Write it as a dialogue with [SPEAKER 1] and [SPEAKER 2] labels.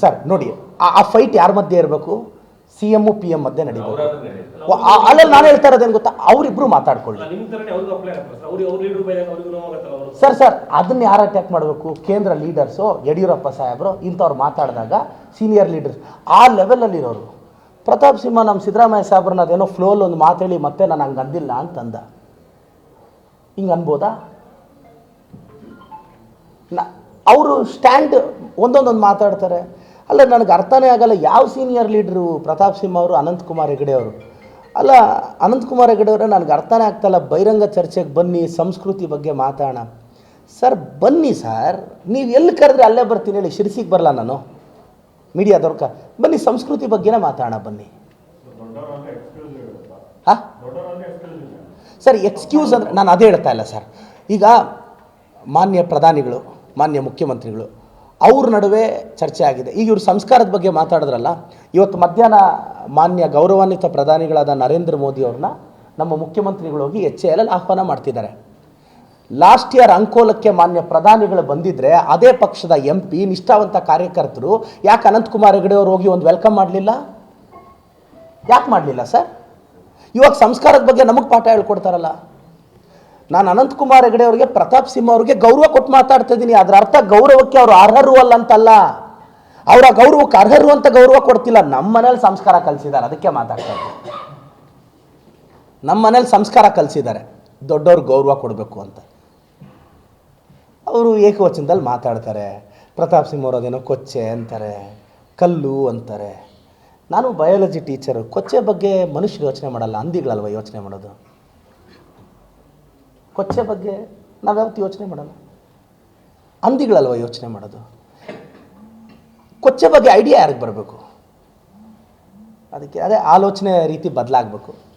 [SPEAKER 1] Sir ನೋಡಿ ಆ- fight ಯಾರ ಮಧ್ಯೆ ಇರಬೇಕು? ಸಿ ಎಮ್ಮು ಪಿ ಎಂ ಮಧ್ಯೆ ನಡೀಬೇಕು. ಅಲ್ಲಲ್ಲಿ ನಾನು ಹೇಳ್ತಾ ಇರೋದೇನು ಗೊತ್ತಾ? ಅವರಿಬ್ರು ಮಾತಾಡ್ಕೊಳ್ಳಿ.
[SPEAKER 2] ಸರ್.
[SPEAKER 1] ಸರ್ ಅದನ್ನ ಯಾರು ಅಟ್ಯಾಕ್ ಮಾಡಬೇಕು? ಕೇಂದ್ರ ಲೀಡರ್ಸು ಯಡಿಯೂರಪ್ಪ ಸಾಹೇಬರು ಇಂಥವ್ರು ಮಾತಾಡಿದಾಗ ಸೀನಿಯರ್ ಲೀಡರ್ಸ್ ಆ ಲೆವೆಲಲ್ಲಿರೋರು ಪ್ರತಾಪ್ ಸಿಂಹ ನಮ್ಮ ಸಿದ್ದರಾಮಯ್ಯ ಸಾಹೇಬ್ರನ್ನ ಅದೇನೋ ಫ್ಲೋಲ್ ಒಂದು ಮಾತೇಳಿ ಮತ್ತೆ ನಾನು ಹಂಗೆ ಅಂದಿಲ್ಲ ಅಂತಂದ. ಹಿಂಗೆ ಅನ್ಬೋದಾ? ನ ಅವರು ಸ್ಟ್ಯಾಂಡ್ ಒಂದೊಂದೊಂದು ಮಾತಾಡ್ತಾರೆ. ಅಲ್ಲ, ನನಗೆ ಅರ್ಥನೇ ಆಗಲ್ಲ, ಯಾವ ಸೀನಿಯರ್ ಲೀಡ್ರು ಪ್ರತಾಪ್ ಸಿಂಹ ಅವರು ಅನಂತಕುಮಾರ್ ಹೆಗಡೆ ಅವರು? ಅಲ್ಲ ಅನಂತಕುಮಾರ್ ಹೆಗಡೆ ಅವರೇ, ನನಗೆ ಅರ್ಥನೇ ಆಗ್ತಾಯಿಲ್ಲ ಬಹಿರಂಗ ಚರ್ಚೆಗೆ ಬನ್ನಿ, ಸಂಸ್ಕೃತಿ ಬಗ್ಗೆ ಮಾತಾಡೋಣ. ಸರ್, ಬನ್ನಿ ಸರ್, ನೀವು ಎಲ್ಲಿ ಕರೆದ್ರೆ ಅಲ್ಲೇ ಬರ್ತೀನಿ ಹೇಳಿ, ಶಿರ್ಸಿಗೆ ಬರಲ್ಲ ನಾನು. ಮೀಡಿಯಾ ಕ ಬನ್ನಿ, ಸಂಸ್ಕೃತಿ ಬಗ್ಗೆನೇ ಮಾತಾಡೋಣ, ಬನ್ನಿ. ಹಾಂ? ಸರ್ ಎಕ್ಸ್ಕ್ಯೂಸ್ ಅಂದರೆ, ನಾನು ಅದೇ ಹೇಳ್ತಾ ಇಲ್ಲ ಸರ್. ಈಗ ಮಾನ್ಯ ಪ್ರಧಾನಿಗಳು ಮಾನ್ಯ ಮುಖ್ಯಮಂತ್ರಿಗಳು, ಅವ್ರ ನಡುವೆ ಚರ್ಚೆ ಆಗಿದೆ. ಈಗ ಇವರು ಸಂಸ್ಕಾರದ ಬಗ್ಗೆ ಮಾತಾಡಿದ್ರಲ್ಲ, ಇವತ್ತು ಮಧ್ಯಾಹ್ನ ಮಾನ್ಯ ಗೌರವಾನ್ವಿತ ಪ್ರಧಾನಿಗಳಾದ ನರೇಂದ್ರ ಮೋದಿ ಅವ್ರನ್ನ ನಮ್ಮ ಮುಖ್ಯಮಂತ್ರಿಗಳು ಹೋಗಿ ಎಚ್ ಎಲ್ ಅಲ್ಲಿ ಆಹ್ವಾನ ಮಾಡ್ತಿದ್ದಾರೆ. ಲಾಸ್ಟ್ ಇಯರ್ ಅಂಕೋಲಕ್ಕೆ ಮಾನ್ಯ ಪ್ರಧಾನಿಗಳು ಬಂದಿದ್ರೆ, ಅದೇ ಪಕ್ಷದ ಎಂ ಪಿ, ನಿಷ್ಠಾವಂತ ಕಾರ್ಯಕರ್ತರು, ಯಾಕೆ ಅನಂತಕುಮಾರ್ ಹೆಗಡೆ ಅವರು ಹೋಗಿ ಒಂದು ವೆಲ್ಕಮ್ ಮಾಡಲಿಲ್ಲ? ಯಾಕೆ ಮಾಡಲಿಲ್ಲ ಸರ್? ಇವಾಗ ಸಂಸ್ಕಾರದ ಬಗ್ಗೆ ನಮಗೆ ಪಾಠ ಹೇಳ್ಕೊಡ್ತಾರಲ್ಲ. ನಾನು ಅನಂತಕುಮಾರ್ ಹೆಗಡೆ ಅವರಿಗೆ, ಪ್ರತಾಪ್ ಸಿಂಹ ಅವರಿಗೆ ಗೌರವ ಕೊಟ್ಟು ಮಾತಾಡ್ತಾ ಇದ್ದೀನಿ ಅದರ ಅರ್ಥ ಗೌರವಕ್ಕೆ ಅವರು ಅರ್ಹರು ಅಲ್ಲ ಅಂತಲ್ಲ. ಅವರ ಗೌರವಕ್ಕೆ ಅರ್ಹರು ಅಂತ ಗೌರವ ಕೊಡ್ತಿಲ್ಲ. ನಮ್ಮ ಮನೇಲಿ ಸಂಸ್ಕಾರ ಕಲಿಸಿದ್ದಾರೆ. ಅದಕ್ಕೆ ಮಾತಾಡ್ತಾ ಇದ್ದೀನಿ. ನಮ್ಮ ಮನೇಲಿ ಸಂಸ್ಕಾರ ಕಲಿಸಿದ್ದಾರೆ. ದೊಡ್ಡವ್ರಿಗೆ ಗೌರವ ಕೊಡಬೇಕು ಅಂತ. ಅವರು ಏಕವಚನದಲ್ಲಿ ಮಾತಾಡ್ತಾರೆ. ಪ್ರತಾಪ್ ಸಿಂಹ ಅವರೋದೇನೋ ಕೊಚ್ಚೆ ಅಂತಾರೆ. ಕಲ್ಲು ಅಂತಾರೆ. ನಾನು ಬಯಾಲಜಿ ಟೀಚರು ಕೊಚ್ಚೆ ಬಗ್ಗೆ ಮನುಷ್ಯರು ಯೋಚನೆ ಮಾಡಲ್ಲ. ಹಂದಿಗಳಲ್ವ ಯೋಚನೆ ಮಾಡೋದು? ಕೊಚ್ಚೆ ಬಗ್ಗೆ ನಾವು ಯಾವತ್ತು ಯೋಚನೆ ಮಾಡಲ್ಲ. ಹಂದಿಗಳಲ್ವ ಯೋಚನೆ ಮಾಡೋದು? ಕೊಚ್ಚೆ ಬಗ್ಗೆ ಐಡಿಯಾ ಯಾರಿಗೆ ಬರಬೇಕು? ಅದಕ್ಕೆ ಅದೇ ಆಲೋಚನೆ ರೀತಿ ಬದಲಾಗಬೇಕು.